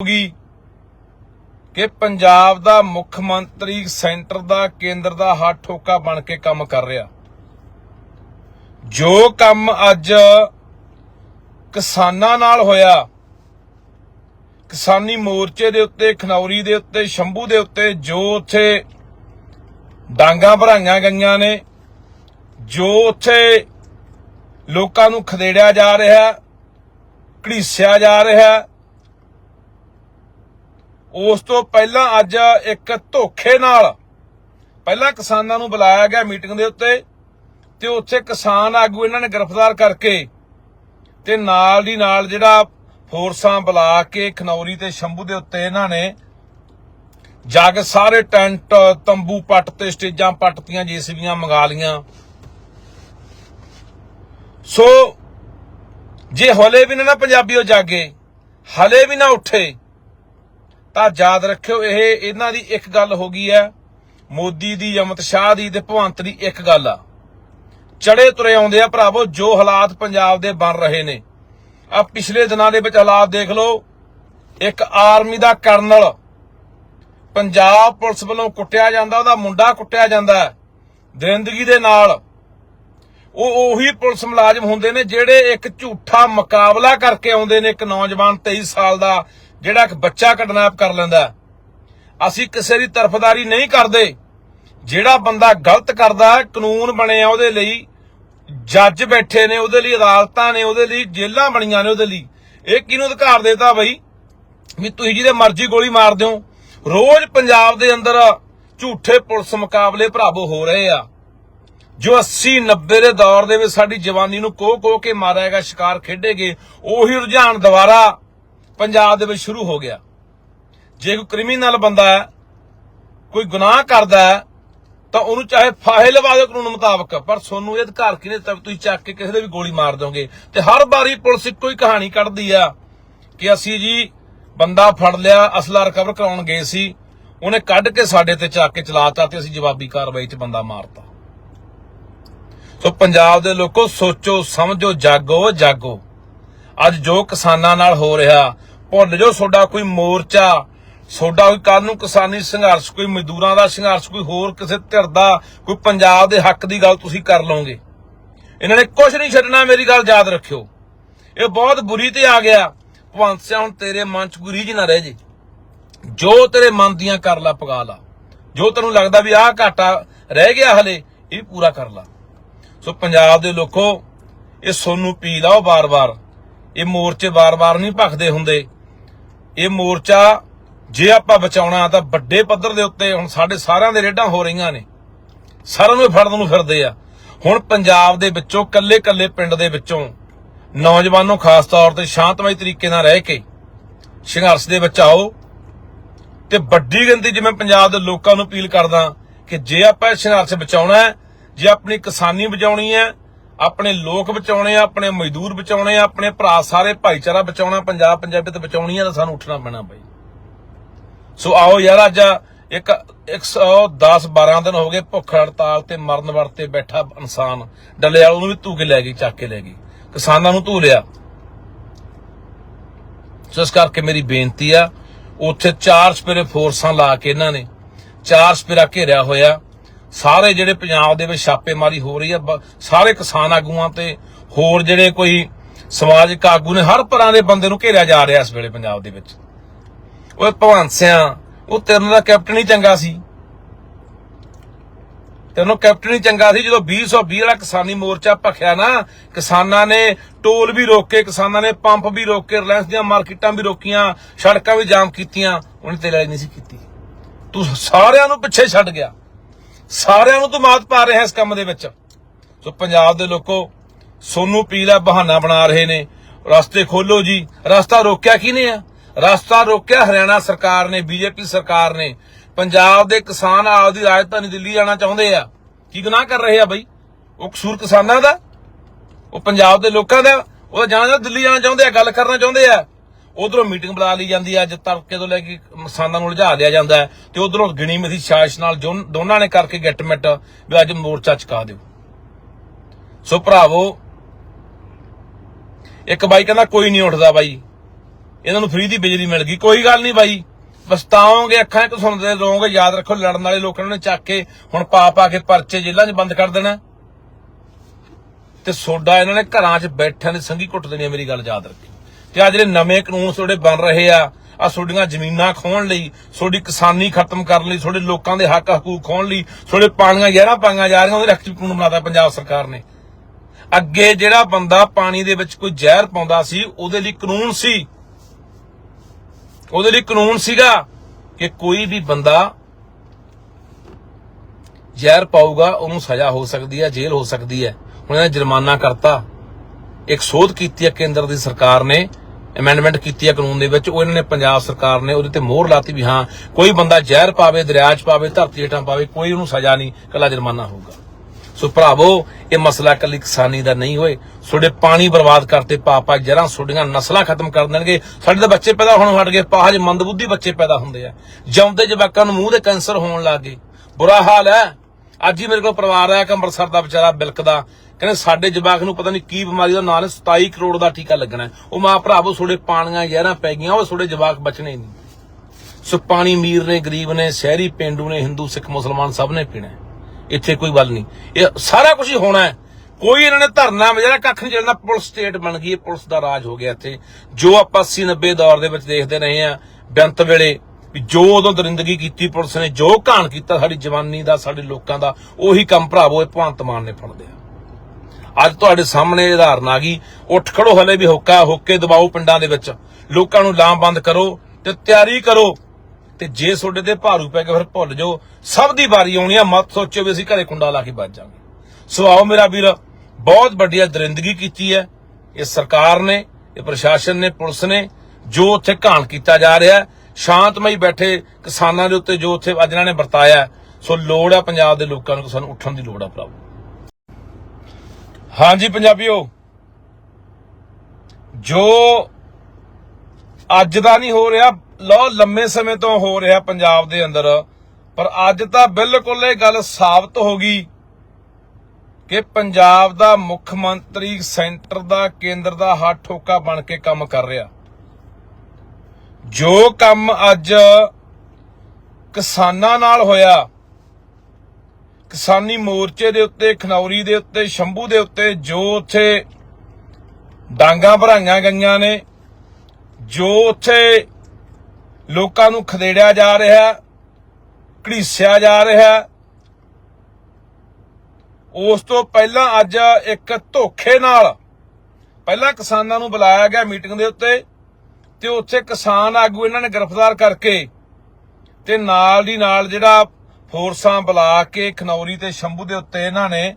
ਹੋਗੀ ਕਿ ਪੰਜਾਬ ਦਾ ਮੁੱਖ ਮੰਤਰੀ ਸੈਂਟਰ ਦਾ, ਕੇਂਦਰ ਦਾ ਹੱਥ ਠੋਕਾ ਬਣ ਕੇ ਕੰਮ ਕਰ ਰਿਹਾ। ਜੋ ਕੰਮ ਅੱਜ ਕਿਸਾਨਾਂ ਨਾਲ ਹੋਇਆ, ਕਿਸਾਨੀ ਮੋਰਚੇ ਦੇ ਉੱਤੇ, ਖਨੌਰੀ ਦੇ ਉੱਤੇ, ਸ਼ੰਭੂ ਦੇ ਉੱਤੇ, ਜੋ ਉੱਥੇ ਡਾਂਗਾ ਭਰਾਈਆਂ ਗਈਆਂ ਨੇ, ਜੋ ਉੱਥੇ ਲੋਕਾਂ ਨੂੰ ਖਦੇੜਿਆ ਜਾ ਰਿਹਾ, ਘੜੀਸਿਆ ਜਾ ਰਿਹਾ ਉਸ ਤੋਂ ਪਹਿਲਾਂ ਅੱਜ ਇੱਕ ਧੋਖੇ ਨਾਲ ਪਹਿਲਾਂ ਕਿਸਾਨਾਂ ਨੂੰ ਬੁਲਾਇਆ ਗਿਆ ਮੀਟਿੰਗ ਦੇ ਉੱਤੇ ਤੇ ਉੱਥੇ ਕਿਸਾਨ ਆਗੂ ਇਹਨਾਂ ਨੇ ਗ੍ਰਿਫਤਾਰ ਕਰਕੇ ਤੇ ਨਾਲ ਦੀ ਨਾਲ ਜਿਹੜਾ ਫੋਰਸਾਂ ਬੁਲਾ ਕੇ ਖਨੌਰੀ ਤੇ ਸ਼ੰਭੂ ਦੇ ਉੱਤੇ ਇਹਨਾਂ ਨੇ ਜਾ ਕੇ ਸਾਰੇ ਟੈਂਟ, ਤੰਬੂ ਪੱਟ ਤੇ ਸਟੇਜਾਂ ਪੱਟਤੀਆਂ, ਜੀਸੀਬੀਆਂ ਮੰਗਾ ਲੀਆਂ ਸੋ ਜੇ ਹਲੇ ਵੀ ਨਾ ਨਾ ਪੰਜਾਬੀਓ ਜਾਗੇ, ਹਲੇ ਵੀ ਨਾ ਉੱਠੇ ਤਾਂ ਯਾਦ ਰੱਖਿਓ, ਇਹ ਇਹਨਾਂ ਦੀ ਇੱਕ ਗੱਲ ਹੋ ਗਈ ਹੈ। ਮੋਦੀ ਦੀ, ਅਮਿਤ ਸ਼ਾਹ ਦੀ ਤੇ ਭਵੰਤ ਦੀ ਇੱਕ ਗੱਲ ਆ। ਚੜੇ ਤੁਰੇ ਆਉਂਦੇ ਆ ਭਰਾਵੋ, ਜੋ ਹਾਲਾਤ ਪੰਜਾਬ ਦੇ ਬਣ ਰਹੇ ਨੇ। ਆ ਪਿਛਲੇ ਦਿਨਾਂ ਦੇ ਵਿੱਚ ਹਾਲਾਤ ਦੇਖ ਲਓ, ਇੱਕ ਆਰਮੀ ਦਾ ਕਰਨਲ ਪੰਜਾਬ ਪੁਲਿਸ ਵੱਲੋਂ ਕੁੱਟਿਆ ਜਾਂਦਾ, ਉਹਦਾ ਮੁੰਡਾ ਕੁੱਟਿਆ ਜਾਂਦਾ ਦਰਿੰਦਗੀ ਦੇ ਨਾਲ। ਉਹ ਉਹੀ ਪੁਲਿਸ ਮੁਲਾਜ਼ਮ ਹੁੰਦੇ ਨੇ ਜਿਹੜੇ ਇੱਕ ਝੂਠਾ ਮੁਕਾਬਲਾ ਕਰਕੇ ਆਉਂਦੇ ਨੇ, ਇੱਕ ਨੌਜਵਾਨ 23 ਸਾਲ ਦਾ ਜਿਹੜਾ ਇੱਕ ਬੱਚਾ ਕਿਡਨੈਪ ਕਰ ਲੈਂਦਾ ਅਸੀਂ ਕਿਸੇ ਦੀ ਤਰਫਦਾਰੀ ਨਹੀਂ ਕਰਦੇ। ਜਿਹੜਾ ਬੰਦਾ ਗਲਤ ਕਰਦਾ ਕਾਨੂੰਨ ਬਣੇ ਆ ਉਹਦੇ ਲਈ, ਜੱਜ ਬੈਠੇ ਨੇ ਉਹਦੇ ਲਈ, ਅਦਾਲਤਾਂ ਨੇ ਉਹਦੇ ਲਈ, ਜੇਲ੍ਹਾਂ ਬਣੀਆਂ ਨੇ ਉਹਦੇ ਲਈ। ਇਹ ਕਿਹਨੂੰ ਅਧਿਕਾਰ ਦੇਤਾ ਬਈ? ਵੀ ਤੁਸੀਂ ਜਿਹਦੇ ਮਰਜ਼ੀ ਗੋਲੀ ਮਾਰ ਦਿਓ। ਰੋਜ਼ ਪੰਜਾਬ ਦੇ ਅੰਦਰ ਝੂਠੇ ਪੁਲਿਸ ਮੁਕਾਬਲੇ ਭਰਾਵੋ ਹੋ ਰਹੇ ਆ। ਜੋ 80 90 ਦੇ ਦੌਰ ਦੇ ਵਿੱਚ ਸਾਡੀ ਜਵਾਨੀ ਨੂੰ ਕੋਹ ਕੋਹ ਕੇ ਮਾਰਿਆ ਗਿਆ, ਸ਼ਿਕਾਰ ਖੇਡੇ ਗਏ, ਉਹੀ ਰੁਝਾਨ ਦੁਬਾਰਾ ਪੰਜਾਬ ਦੇ ਵਿੱਚ ਸ਼ੁਰੂ ਹੋ ਗਿਆ। ਜੇ ਕੋਈ ਕ੍ਰਿਮੀਨਲ ਬੰਦਾ ਹੈ, ਕੋਈ ਗੁਨਾਹ ਕਰਦਾ ਹੈ, ਤਾਂ ਉਹਨੂੰ ਚਾਹੇ ਫਾਹੇ ਲਵਾ ਦਿਓ ਕਾਨੂੰਨ ਮੁਤਾਬਕ, ਪਰ ਤੁਹਾਨੂੰ ਇਹ ਅਧਿਕਾਰ ਕਿਨੇ ਤੱਕ ਤੁਸੀਂ ਚੱਕ ਕੇ ਕਿਸੇ ਦੇ ਵੀ ਗੋਲੀ ਮਾਰ ਦੋਗੇ ਤੇ ਹਰ ਵਾਰੀ ਪੁਲਿਸ ਇੱਕੋ ਹੀ ਕਹਾਣੀ ਕੱਢਦੀ ਆ ਕਿ ਅਸੀਂ ਜੀ ਬੰਦਾ ਫੜ ਲਿਆ, ਅਸਲਾ ਰਿਕਵਰ ਕਰਾਉਣ ਗਏ ਸੀ, ਉਹਨੇ ਕੱਢ ਕੇ ਸਾਡੇ ਤੇ ਚੱਕ ਕੇ ਚਲਾਤਾ ਤੇ ਅਸੀਂ ਜਵਾਬੀ ਕਾਰਵਾਈ 'ਚ ਬੰਦਾ ਮਾਰਤਾ। ਸੋ ਪੰਜਾਬ ਦੇ ਲੋਕੋ ਸੋਚੋ, ਸਮਝੋ, ਜਾਗੋ ਜਾਗੋ। ਅੱਜ ਜੋ ਕਿਸਾਨਾਂ ਨਾਲ ਹੋ ਰਿਹਾ ਭੁੱਲ ਜੋ ਤੁਹਾਡਾ ਕੋਈ ਮੋਰਚਾ ਤੁਹਾਡਾ ਕੋਈ ਕੱਲ ਨੂੰ ਕਿਸਾਨੀ ਸੰਘਰਸ਼, ਕੋਈ ਮਜ਼ਦੂਰਾਂ ਦਾ ਸੰਘਰਸ਼, ਕੋਈ ਹੋਰ ਕਿਸੇ ਧਿਰ ਦਾ, ਕੋਈ ਪੰਜਾਬ ਦੇ ਹੱਕ ਦੀ ਗੱਲ ਤੁਸੀਂ ਕਰ ਲਓਗੇ। ਇਹਨਾਂ ਨੇ ਕੁਝ ਨਹੀਂ ਛੱਡਣਾ, ਮੇਰੀ ਗੱਲ ਯਾਦ ਰੱਖਿਓ। ਇਹ ਬਹੁਤ ਬੁਰੀ ਤੇ ਆ ਗਿਆ। ਭਵੰਤ ਸਿਆ, ਹੁਣ ਤੇਰੇ ਮਨ ਚ ਕੋਈ ਰੀਝ ਨਾ ਰਹਿ ਜੇ। ਜੋ ਤੇਰੇ ਮਨ ਦੀਆਂ ਕਰ ਲਾ, ਪਗਾ ਲਾ। ਜੋ ਤੈਨੂੰ ਲੱਗਦਾ ਵੀ ਆਹ ਘਾਟਾ ਰਹਿ ਗਿਆ ਹਲੇ, ਇਹ ਪੂਰਾ ਕਰ ਲਾ। ਸੋ ਪੰਜਾਬ ਦੇ ਲੋਕੋ, ਇਹ ਸੋਨੂੰ ਪੀ ਲਾਓ ਬਾਰ-ਬਾਰ ਇਹ ਮੋਰਚੇ ਬਾਰ-ਬਾਰ ਨਹੀਂ ਭਖਦੇ ਹੁੰਦੇ। ਇਹ ਮੋਰਚਾ ਜੇ ਆਪਾਂ ਬਚਾਉਣਾ ਤਾਂ ਵੱਡੇ ਪੱਧਰ ਦੇ ਉੱਤੇ ਹੁਣ ਸਾਡੇ ਸਾਰਿਆਂ ਦੇ ਰੇਡਾਂ ਹੋ ਰਹੀਆਂ ਨੇ। ਸਾਰਿਆਂ ਨੂੰ ਇਹ ਫੜਨ ਨੂੰ ਫਿਰਦੇ ਆ। ਹੁਣ ਪੰਜਾਬ ਦੇ ਵਿੱਚੋਂ ਕੱਲੇ-ਕੱਲੇ ਪਿੰਡ ਦੇ ਵਿੱਚੋਂ ਨੌਜਵਾਨੋ ਖਾਸ ਤੌਰ ਤੇ ਸ਼ਾਂਤਮਈ ਤਰੀਕੇ ਨਾਲ ਰਹਿ ਕੇ ਸੰਘਰਸ਼ ਦੇ ਵਿੱਚ ਆਓ ਤੇ ਵੱਡੀ ਗਿਣਤੀ ਜਿਵੇਂ ਪੰਜਾਬ ਦੇ ਲੋਕਾਂ ਨੂੰ ਅਪੀਲ ਕਰਦਾ ਕਿ ਜੇ ਆਪਾਂ ਸੰਘਰਸ਼ ਬਚਾਉਣਾ ਹੈ, ਜੇ ਆਪਣੀ ਕਿਸਾਨੀ ਬਚਾਉਣੀ ਹੈ ਆਪਣੇ ਲੋਕ ਬਚਾਉਣੇ ਆ, ਆਪਣੇ ਮਜ਼ਦੂਰ ਬਚਾਉਣੇ ਆ, ਆਪਣੇ ਭਰਾ ਸਾਰੇ ਭਾਈਚਾਰਾ ਬਚਾਉਣਾ, ਪੰਜਾਬ ਪੰਜਾਬੀਅਤ ਬਚਾਉਣੀ ਆ ਤਾਂ ਸਾਨੂੰ ਉੱਠਣਾ ਪੈਣਾ ਬਾਈ। ਸੋ ਆਓ ਯਾਰ ਅੱਜ ਇੱਕ 110 12 ਦਿਨ ਹੋ ਗਏ ਭੁੱਖ ਹੜਤਾਲ ਤੇ ਮਰਨ ਵਰਤੇ ਬੈਠਾ ਇਨਸਾਨ। ਡੱਲੇ ਵਾਲ ਨੂੰ ਵੀ ਧੂ ਕੇ ਲੈ ਗਈ, ਚੱਕ ਕੇ ਲੈ ਗਈ। ਕਿਸਾਨਾਂ ਨੂੰ ਧੂ ਲਿਆ। ਸੋ ਇਸ ਕਰਕੇ ਮੇਰੀ ਬੇਨਤੀ ਆ, ਉੱਥੇ ਚਾਰ ਸਪੇਰੇ ਫੋਰਸਾਂ ਲਾ ਕੇ ਇਹਨਾਂ ਨੇ, ਚਾਰ ਸਪੇਰਾ ਘੇਰਿਆ ਹੋਇਆ। ਸਾਰੇ ਜਿਹੜੇ ਪੰਜਾਬ ਦੇ ਵਿੱਚ ਛਾਪੇਮਾਰੀ ਹੋ ਰਹੀ ਹੈ ਸਾਰੇ ਕਿਸਾਨ ਆਗੂਆਂ ਤੇ ਹੋਰ ਜਿਹੜੇ ਕੋਈ ਸਮਾਜਿਕ ਆਗੂ ਨੇ, ਹਰ ਪਰਾਂ ਦੇ ਬੰਦੇ ਨੂੰ ਘੇਰਿਆ ਜਾ ਰਿਹਾ ਇਸ ਵੇਲੇ ਪੰਜਾਬ ਦੇ ਵਿੱਚ। ਓਏ ਭਗਵੰਤ ਸਿਆ, ਉਹ ਤੇਰੇ ਨਾਲ ਕੈਪਟਨ ਹੀ ਚੰਗਾ ਸੀ। ਤੈਨੂੰ ਕੈਪਟਨ ਹੀ ਚੰਗਾ ਸੀ, ਜਦੋਂ 2020 ਵਾਲਾ ਕਿਸਾਨੀ ਮੋਰਚਾ ਭਖਿਆ ਨਾ, ਕਿਸਾਨਾਂ ਨੇ ਟੋਲ ਵੀ ਰੋਕੇ, ਕਿਸਾਨਾਂ ਨੇ ਪੰਪ ਵੀ ਰੋਕੇ, ਰਿਲਾਇੰਸ ਦੀਆਂ ਮਾਰਕੀਟਾਂ ਵੀ ਰੋਕੀਆਂ, ਸੜਕਾਂ ਵੀ ਜਾਮ ਕੀਤੀਆਂ, ਉਹਨੇ ਤੇਰੇ ਵਾਲੀ ਨਹੀਂ ਸੀ ਕੀਤੀ। ਤੂੰ ਸਾਰਿਆਂ ਨੂੰ ਪਿੱਛੇ ਛੱਡ ਗਿਆ। ਸਾਰਿਆਂ ਨੂੰ ਤੂੰ ਮਾਤ ਪਾ ਰਿਹਾ ਇਸ ਕੰਮ ਦੇ ਵਿੱਚ। ਸੋ ਪੰਜਾਬ ਦੇ ਲੋਕੋ, ਸੋਨੂੰ ਪੀਲਾ ਬਹਾਨਾ ਬਣਾ ਰਹੇ ਨੇ। ਰਸਤੇ ਖੋਲੋ ਜੀ। ਰਸਤਾ ਰੋਕਿਆ ਕਿਹਨੇ ਆ? ਰਸਤਾ ਰੋਕਿਆ ਹਰਿਆਣਾ ਸਰਕਾਰ ਨੇ, ਬੀਜੇਪੀ ਸਰਕਾਰ ਨੇ। ਪੰਜਾਬ ਦੇ ਕਿਸਾਨ ਆਪਦੀ ਰਾਜਧਾਨੀ ਦਿੱਲੀ ਜਾਣਾ ਚਾਹੁੰਦੇ ਆ। ਕੀ ਗੁਨਾਹ ਕਰ ਰਹੇ ਆ ਬਈ? ਉਹ ਕਸੂਰ ਕਿਸਾਨਾਂ ਦਾ? ਉਹ ਪੰਜਾਬ ਦੇ ਲੋਕਾਂ ਦਾ? ਉਹ ਜਾਣਾ ਦਿੱਲੀ ਜਾਣਾ ਚਾਹੁੰਦੇ ਆ, ਗੱਲ ਕਰਨਾ ਚਾਹੁੰਦੇ ਆ। ਉਧਰੋਂ ਮੀਟਿੰਗ ਬੁਲਾ ਲਈ ਜਾਂਦੀ ਹੈ ਅੱਜ ਤੜਕੇ ਤੋਂ ਲੈ ਕੇ ਕਿਸਾਨਾਂ ਨੂੰ ਲਿਜਾ ਲਿਆ ਜਾਂਦਾ ਤੇ ਉਧਰੋਂ ਗਿਣੀ ਮਿਥੀ ਸਾਜ਼ਿਸ਼ ਨਾਲ ਦੋਨਾਂ ਨੇ ਕਰਕੇ ਗਿੱਟ ਗਿੱਟਮਿੱਟ ਵੀ ਅੱਜ ਮੋਰਚਾ ਚੁਕਾ ਦਿਓ। ਸੋ ਭਰਾਵੋ, ਇੱਕ ਬਾਈ ਕਹਿੰਦਾ, ਕੋਈ ਨਹੀਂ ਉੱਠਦਾ ਬਾਈ। ਇਹਨਾਂ ਨੂੰ ਫ੍ਰੀ ਦੀ ਬਿਜਲੀ ਮਿਲ ਗਈ। ਕੋਈ ਗੱਲ ਨਹੀਂ ਬਾਈ। ਪਛਤਾਓਗੇ ਅੱਖਾਂ 'ਚ, ਸੁਣਦੇ ਰਹੋਗੇ। ਯਾਦ ਰੱਖੋ, ਲੜਨ ਵਾਲੇ ਲੋਕਾਂ ਨੇ ਚੱਕ ਕੇ ਹੁਣ ਪਾ ਪਾ ਕੇ ਪਰਚੇ ਜੇਲ੍ਹਾਂ 'ਚ ਬੰਦ ਕਰ ਦੇਣਾ। ਤੇ ਸੋਡਾ ਇਹਨਾਂ ਨੇ ਘਰਾਂ 'ਚ ਬੈਠਿਆਂ ਦੀ ਸੰਗੀ ਘੁੱਟ ਦੇਣੀ ਮੇਰੀ ਗੱਲ ਯਾਦ ਰੱਖੀ। ਤੇ ਆ ਜਿਹੜੇ ਨਵੇਂ ਕਾਨੂੰਨ ਤੁਹਾਡੇ ਬਣ ਰਹੇ ਆ ਆ ਤੁਹਾਡੀਆਂ ਜ਼ਮੀਨਾਂ ਖੋਹਣ ਲਈ, ਤੁਹਾਡੀ ਕਿਸਾਨੀ ਖਤਮ ਕਰਨ ਲਈ, ਤੁਹਾਡੇ ਲੋਕਾਂ ਦੇ ਹੱਕ ਹਕੂਕ ਖੋਹਣ ਲਈ, ਤੁਹਾਡੇ ਪਾਣੀਆਂ ਜ਼ਹਿਰਾਂ ਪਾਈਆਂ ਜਾ ਰਹੀਆਂ, ਉਹਦੇ ਰਖਤੀ ਕਾਨੂੰਨ ਬਣਾਤਾ ਪੰਜਾਬ ਸਰਕਾਰ ਨੇ। ਅੱਗੇ ਜਿਹੜਾ ਬੰਦਾ ਪਾਣੀ ਦੇ ਵਿੱਚ ਕੋਈ ਜ਼ਹਿਰ ਪਾਉਂਦਾ ਸੀ, ਉਹਦੇ ਲਈ ਕਾਨੂੰਨ ਸੀ। ਉਹਦੇ ਲਈ ਕਾਨੂੰਨ ਸੀਗਾ ਕਿ ਕੋਈ ਵੀ ਬੰਦਾ ਜ਼ਹਿਰ ਪਾਊਗਾ, ਉਹਨੂੰ ਸਜ਼ਾ ਹੋ ਸਕਦੀ ਹੈ, ਜੇਲ੍ਹ ਹੋ ਸਕਦੀ ਹੈ। ਹੁਣ ਨੇ ਜੁਰਮਾਨਾ ਕਰਤਾ। ਇੱਕ ਸੋਧ ਕੀਤੀ ਹੈ ਕੇਂਦਰ ਦੀ ਸਰਕਾਰ ਨੇ ਅਮੈਂਡਮੈਂਟ ਕੀਤੀ ਹੈ ਕਾਨੂੰਨ ਦੇ ਵਿੱਚ, ਉਹ ਇਹਨਾਂ ਨੇ ਪੰਜਾਬ ਸਰਕਾਰ ਨੇ ਉਹਦੇ ਤੇ ਮੋਹਰ ਲਾਤੀ ਵੀ ਹਾਂ, ਕੋਈ ਬੰਦਾ ਜ਼ਹਿਰ ਪਾਵੇ ਦਰਿਆ 'ਚ ਪਾਵੇ, ਧਰਤੀ ਹੇਠਾਂ ਪਾਵੇ, ਕੋਈ ਉਹਨੂੰ ਸਜ਼ਾ ਨਹੀਂ ਕੱਲਾ ਜੁਰਮਾਨਾ ਹੋਊਗਾ। ਸੋ ਭਰਾਵੋ, ਇਹ ਮਸਲਾ ਕੱਲੀ ਕਿਸਾਨੀ ਦਾ ਨਹੀਂ ਹੋਏ। ਤੁਹਾਡੇ ਪਾਣੀ ਬਰਬਾਦ ਕਰਤੇ, ਪਾਪਾ ਜਰਾਂ ਤੁਹਾਡੀਆਂ ਨਸਲਾਂ ਖਤਮ ਕਰ ਦੇਣਗੇ। ਸਾਡੇ ਤਾਂ ਬੱਚੇ ਪੈਦਾ ਹੋਣ ਹਟ ਗਏ ਪਾਹ ਜੇ ਮੰਦਬੁੱਧੀ ਬੱਚੇ ਪੈਦਾ ਹੁੰਦੇ ਆ। ਜਿਉਂਦੇ ਜਵਾਕਾਂ ਨੂੰ ਮੂੰਹ ਦੇ ਕੈਂਸਰ ਹੋਣ ਲੱਗ ਗਏ। ਬੁਰਾ ਹਾਲ ਹੈ। ਅੱਜ ਹੀ ਮੇਰੇ ਕੋਲ ਪਰਿਵਾਰ ਆਇਆ ਕਿ ਅੰਮ੍ਰਿਤਸਰ ਦਾ ਵਿਚਾਰਾ ਬਿਲਕਦਾ ਕਹਿੰਦੇ ਸਾਡੇ ਜਵਾਕ ਨੂੰ ਪਤਾ ਨਹੀਂ ਕੀ ਬਿਮਾਰੀ ਦਾ ਨਾਂ ਨੇ 27 ਕਰੋੜ ਦਾ ਟੀਕਾ ਲੱਗਣਾ ਉਹ ਮਾਂ ਭਰਾਵੋ ਤੁਹਾਡੇ ਪਾਣੀਆਂ ਜ਼ਹਿਰਾਂ ਪੈ ਗਈਆਂ, ਉਹ ਤੁਹਾਡੇ ਜਵਾਕ ਬਚਣੇ ਨਹੀਂ। ਸੋ ਪਾਣੀ ਅਮੀਰ ਨੇ, ਗਰੀਬ ਨੇ, ਸ਼ਹਿਰੀ ਪਿੰਡੂ ਨੇ, ਹਿੰਦੂ, ਸਿੱਖ, ਮੁਸਲਮਾਨ ਸਭ ਨੇ ਪੀਣਾ ਇੱਥੇ ਕੋਈ ਗੱਲ ਨਹੀਂ। ਇਹ ਸਾਰਾ ਕੁਝ ਹੀ ਹੋਣਾ ਹੈ। ਕੋਈ ਇਹਨਾਂ ਨੇ ਧਰਨਾ ਜਿਹੜਾ ਕੱਖ ਨਹੀਂ, ਜਿਹੜਾ ਪੁਲਿਸ ਸਟੇਟ ਬਣ ਗਈ ਪੁਲਿਸ ਦਾ ਰਾਜ ਹੋ ਗਿਆ ਇੱਥੇ। ਜੋ ਆਪਾਂ 80 90 ਦੌਰ ਦੇ ਵਿੱਚ ਦੇਖਦੇ ਰਹੇ ਆ ਬੇਅੰਤ ਵੇਲੇ ਵੀ ਜੋ ਉਦੋਂ ਦਰਿੰਦਗੀ ਕੀਤੀ, ਪੁਲਿਸ ਨੇ ਜੋ ਘਾਣ ਕੀਤਾ ਸਾਡੀ ਜਵਾਨੀ ਦਾ, ਸਾਡੇ ਲੋਕਾਂ ਦਾ, ਉਹੀ ਕੰਮ ਭਰਾਵੋ, ਇਹ ਭਗਵੰਤ ਮਾਨ ਨੇ ਫੜ ਲਿਆ ਅੱਜ ਤੁਹਾਡੇ ਸਾਹਮਣੇ ਉਦਾਹਰਨ ਆ ਗਈ। ਉੱਠ ਖੜੋ ਹਲੇ ਵੀ ਹੋਕਾ, ਹੋਕੇ ਦਬਾਓ ਪਿੰਡਾਂ ਦੇ ਵਿੱਚ। ਲੋਕਾਂ ਨੂੰ ਲਾਮਬੰਦ ਕਰੋ ਤੇ ਤਿਆਰੀ ਕਰੋ। ਤੇ ਜੇ ਤੁਹਾਡੇ ਤੇ ਭਾਰੂ ਪੈ ਕੇ ਫਿਰ ਭੁੱਲ ਜਾਓ, ਸਭ ਦੀ ਵਾਰੀ ਆਉਣੀ ਆ, ਮਤ ਸੋਚੋ ਵੀ ਅਸੀਂ ਘਰੇ ਕੁੰਡਾ ਲਾ ਕੇ ਬਚ ਜਾਵਾਂਗੇ। ਸੋ ਆਓ ਮੇਰਾ ਵੀਰ, ਬਹੁਤ ਵੱਡੀ ਦਰਿੰਦਗੀ ਕੀਤੀ ਹੈ। ਇਹ ਸਰਕਾਰ ਨੇ, ਇਹ ਪ੍ਰਸ਼ਾਸਨ ਨੇ, ਪੁਲਿਸ ਨੇ ਜੋ ਉੱਥੇ ਘਾਣ ਕੀਤਾ ਜਾ ਰਿਹਾ ਸ਼ਾਂਤਮਈ ਬੈਠੇ ਕਿਸਾਨਾਂ ਦੇ ਉੱਤੇ ਜੋ ਉੱਥੇ ਅੱਜ ਇਹਨਾਂ ਨੇ ਵਰਤਾਇਆ ਸੋ ਲੋੜ ਹੈ ਪੰਜਾਬ ਦੇ ਲੋਕਾਂ ਨੂੰ ਸਾਨੂੰ ਉੱਠਣ ਦੀ ਲੋੜ ਹੈ ਭਰਾਵੋ ਹਾਂਜੀ ਪੰਜਾਬੀਓ, ਜੋ ਅੱਜ ਦਾ ਨਹੀਂ ਹੋ ਰਿਹਾ ਲੋ ਲੰਮੇ ਸਮੇਂ ਤੋਂ ਹੋ ਰਿਹਾ ਪੰਜਾਬ ਦੇ ਅੰਦਰ, ਪਰ ਅੱਜ ਤਾਂ ਬਿਲਕੁਲ ਇਹ ਗੱਲ ਸਾਬਤ ਹੋ ਗਈ ਕਿ ਪੰਜਾਬ ਦਾ ਮੁੱਖ ਮੰਤਰੀ ਸੈਂਟਰ ਦਾ, ਕੇਂਦਰ ਦਾ ਹੱਥ ਠੋਕਾ ਬਣ ਕੇ ਕੰਮ ਕਰ ਰਿਹਾ। ਜੋ ਕੰਮ ਅੱਜ ਕਿਸਾਨਾਂ ਨਾਲ ਹੋਇਆ, ਕਿਸਾਨੀ ਮੋਰਚੇ ਦੇ ਉੱਤੇ, ਖਨੌਰੀ ਦੇ ਉੱਤੇ, ਸ਼ੰਭੂ ਦੇ ਉੱਤੇ, ਜੋ ਉੱਥੇ ਡਾਂਗਾ ਭਰਾਈਆਂ ਗਈਆਂ ਨੇ, ਜੋ ਉੱਥੇ ਲੋਕਾਂ ਨੂੰ ਖਦੇੜਿਆ ਜਾ ਰਿਹਾ, ਘੜੀਸਿਆ ਜਾ ਰਿਹਾ, ਉਸ ਤੋਂ ਪਹਿਲਾਂ ਅੱਜ ਇੱਕ ਧੋਖੇ ਨਾਲ, ਪਹਿਲਾਂ ਕਿਸਾਨਾਂ ਨੂੰ ਬੁਲਾਇਆ ਗਿਆ ਮੀਟਿੰਗ ਦੇ ਉੱਤੇ ਤੇ ਉੱਥੇ ਕਿਸਾਨ ਆਗੂ ਇਹਨਾਂ ਨੇ ਗ੍ਰਿਫਤਾਰ ਕਰਕੇ ਤੇ ਨਾਲ ਦੀ ਨਾਲ ਜਿਹੜਾ ਫੋਰਸਾਂ ਬੁਲਾ ਕੇ ਖਨੌਰੀ ਤੇ ਸ਼ੰਭੂ ਦੇ ਉੱਤੇ ਇਹਨਾਂ ਨੇ